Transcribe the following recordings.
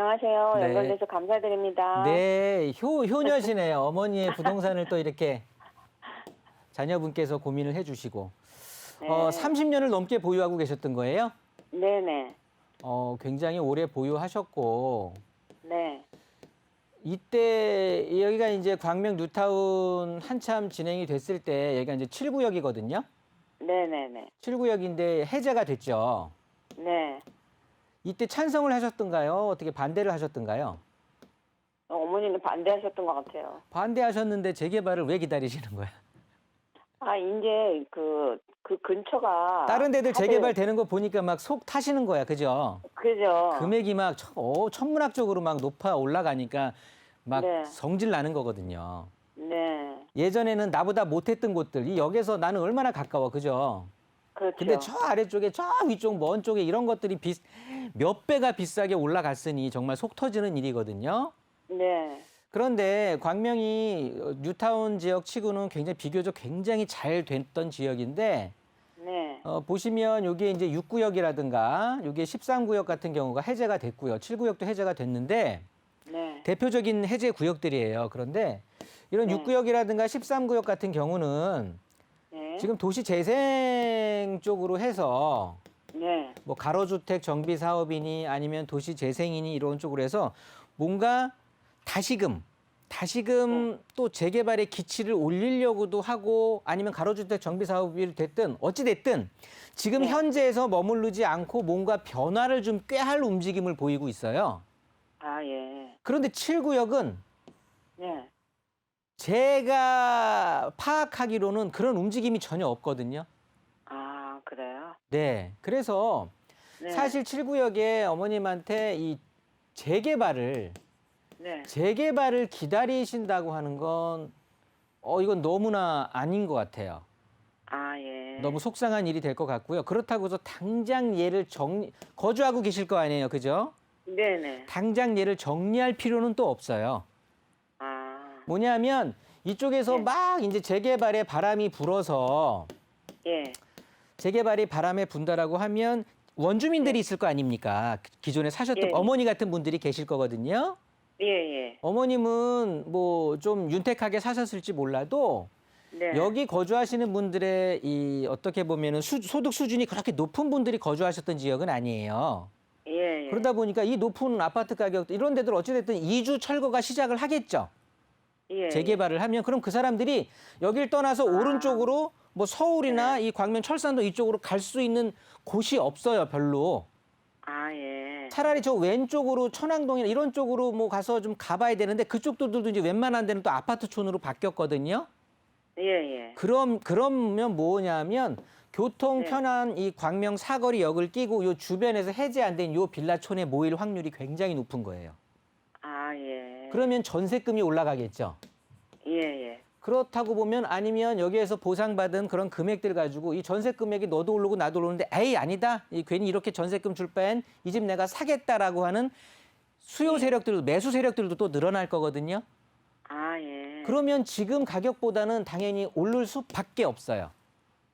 안녕하세요. 네. 연결돼서 감사드립니다. 네, 효, 효녀시네요. 어머니의 부동산을 또 이렇게 자녀분께서 고민을 해주시고. 네. 어, 30년을 넘게 보유하고 계셨던 거예요? 네네. 어, 굉장히 오래 보유하셨고. 네. 이때 여기가 이제 광명 뉴타운 한참 진행이 됐을 때 여기가 이제 7구역이거든요. 네네네. 7구역인데 해제가 됐죠. 네. 이때 찬성을 하셨던가요? 어떻게 반대를 하셨던가요? 어, 어머니는 반대하셨던 것 같아요. 반대하셨는데 재개발을 왜 기다리시는 거야? 아, 이제 그, 그 근처가. 다른 데들 다들- 재개발 되는 거 보니까 막 속 타시는 거야, 그죠? 그죠. 금액이 막 천- 어, 천문학적으로 막 높아 올라가니까 막 네. 성질 나는 거거든요. 네. 예전에는 나보다 못했던 곳들, 이 역에서 나는 얼마나 가까워, 그죠? 그렇죠. 근데 저 아래쪽에 저 위쪽 먼 쪽에 이런 것들이 비, 몇 배가 비싸게 올라갔으니 정말 속 터지는 일이거든요. 네. 그런데 광명이 어, 뉴타운 지역 치고는 굉장히 비교적 굉장히 잘 됐던 지역인데 네. 어, 보시면 여기에 이제 6구역이라든가 여기에 13구역 같은 경우가 해제가 됐고요. 7구역도 해제가 됐는데 네. 대표적인 해제 구역들이에요. 그런데 이런 네. 6구역이라든가 13구역 같은 경우는 네. 지금 도시 재생 쪽으로 해서 네. 뭐 가로주택 정비 사업이니 아니면 도시 재생이니 이런 쪽으로 해서 뭔가 다시금 다시금 또 재개발의 기치를 올리려고도 하고 아니면 가로주택 정비 사업이 됐든 어찌 됐든 지금 네. 현재에서 머무르지 않고 뭔가 변화를 좀 꾀할 움직임을 보이고 있어요. 아, 예. 그런데 7구역은 네. 제가 파악하기로는 그런 움직임이 전혀 없거든요. 네. 그래서 네. 사실 7구역에 어머님한테 이 재개발을 네. 재개발을 기다리신다고 하는 건 어, 이건 너무나 아닌 것 같아요. 아, 예. 너무 속상한 일이 될 것 같고요. 그렇다고 해서 당장 얘를 정리, 거주하고 계실 거 아니에요. 그죠? 네네. 당장 얘를 정리할 필요는 또 없어요. 아, 뭐냐면 이쪽에서 네. 막 이제 재개발에 바람이 불어서 예. 재개발이 바람에 분다라고 하면 원주민들이 있을 거 아닙니까? 기존에 사셨던 네. 예. 어머니 같은 분들이 계실 거거든요. 예, 예. 어머님은 뭐 좀 윤택하게 사셨을지 몰라도 네. 여기 거주하시는 분들의 이 어떻게 보면은 수- 소득 수준이 그렇게 높은 분들이 거주하셨던 지역은 아니에요. 예, 예. 그러다 보니까 이 높은 아파트 가격 이런 데들 어찌됐든 이주 철거가 시작을 하겠죠. 예. 재개발을 하면 그럼 그 사람들이 여길 떠나서 오른쪽으로 뭐 서울이나 네. 이 광명 철산도 이쪽으로 갈 수 있는 곳이 없어요, 별로. 아, 예. 차라리 저 왼쪽으로 천왕동이나 이런 쪽으로 뭐 가서 좀 가봐야 되는데 그쪽들도 이제 웬만한 데는 또 아파트촌으로 바뀌었거든요. 예, 예. 그럼 그러면 뭐냐면 교통 네. 편한 이 광명 사거리 역을 끼고 요 주변에서 해제 안 된 요 빌라촌에 모일 확률이 굉장히 높은 거예요. 아, 예. 그러면 전세금이 올라가겠죠. 예, 예. 그렇다고 보면 아니면 여기에서 보상받은 그런 금액들 가지고 이 전세 금액이 너도 오르고 나도 오르는데 에이 아니다. 이 괜히 이렇게 전세금 줄 바엔 이 집 내가 사겠다라고 하는 수요 네. 세력들도 매수 세력들도 또 늘어날 거거든요. 아, 예. 그러면 지금 가격보다는 당연히 오를 수밖에 없어요.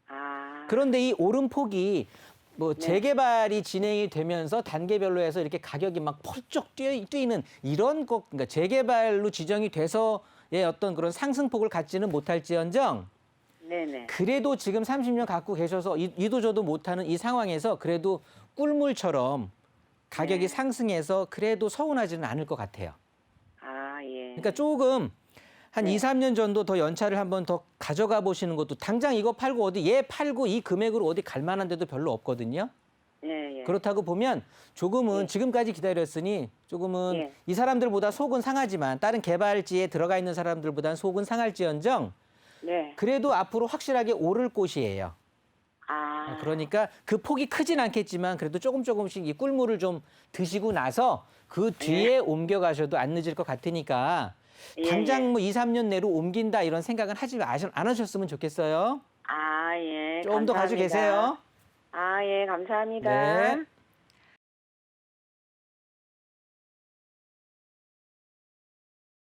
아. 그런데 이 오름폭이 뭐 네. 재개발이 진행이 되면서 단계별로 해서 이렇게 가격이 막 펄쩍 뛰- 뛰는 이런 것, 그러니까 재개발로 지정이 돼서의 어떤 그런 상승폭을 갖지는 못할지언정 네네. 그래도 지금 30년 갖고 계셔서 이- 이도 저도 못하는 이 상황에서 그래도 꿀물처럼 가격이 네. 상승해서 그래도 서운하지는 않을 것 같아요. 아, 예. 그러니까 조금 한 네. 이, 3년 정도 더 연차를 한번 더 가져가 보시는 것도 당장 이거 팔고 어디 얘 팔고 이 금액으로 어디 갈 만한 데도 별로 없거든요. 예, 예. 그렇다고 보면 조금은 네. 지금까지 기다렸으니 조금은 예. 이 사람들보다 속은 상하지만 다른 개발지에 들어가 있는 사람들보다는 속은 상할지언정 네. 그래도 앞으로 확실하게 오를 곳이에요. 아. 그러니까 그 폭이 크진 않겠지만 그래도 조금 조금씩 이 꿀물을 좀 드시고 나서 그 뒤에 옮겨가셔도 안 늦을 것 같으니까 예, 당장 예. 뭐 2, 3년 내로 옮긴다 이런 생각은 하지 안 하셨으면 좋겠어요. 아, 예. 좀 더 가지고. 계세요. 아, 예. 감사합니다. 네.